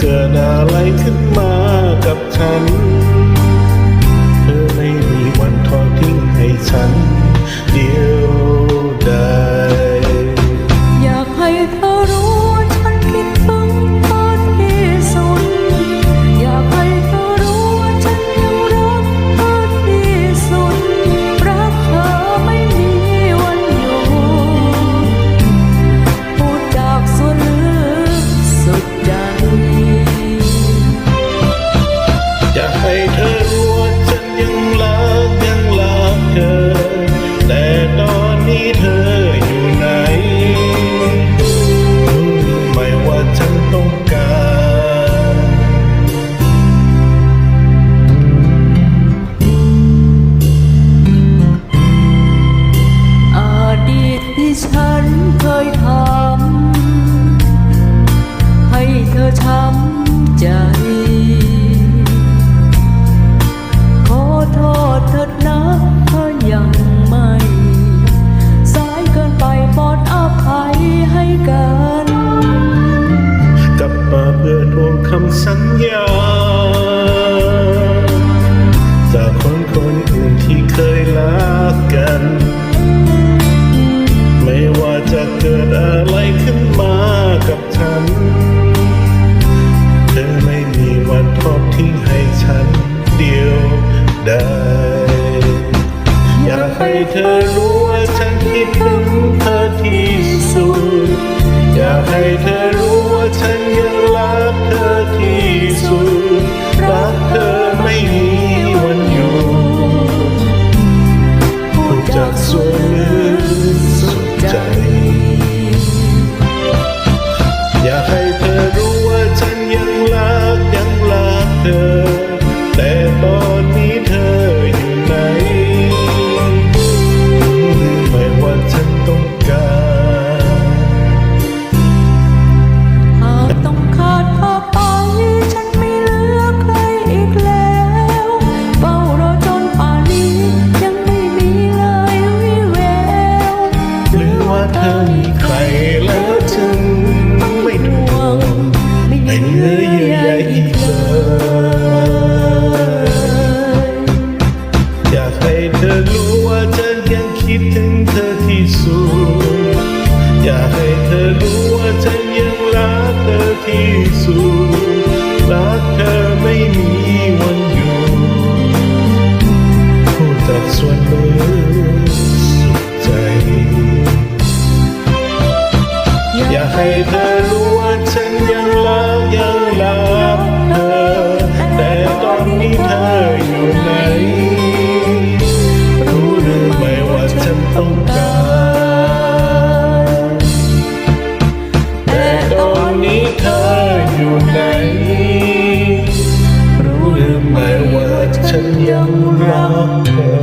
เกิดอะไรขึ้นมากับฉัน เธอไม่มีวันทอดทิ้งให้ฉัน เดียว วง แต่ เธอรู้ว่าฉันยังรักยังรักเธอ แต่ตอนนี้เธออยู่ไหน รู้หรือไม่ว่าฉันต้องการ แต่ตอนนี้เธออยู่ไหน รู้หรือไม่ว่าฉันยังรักเธอ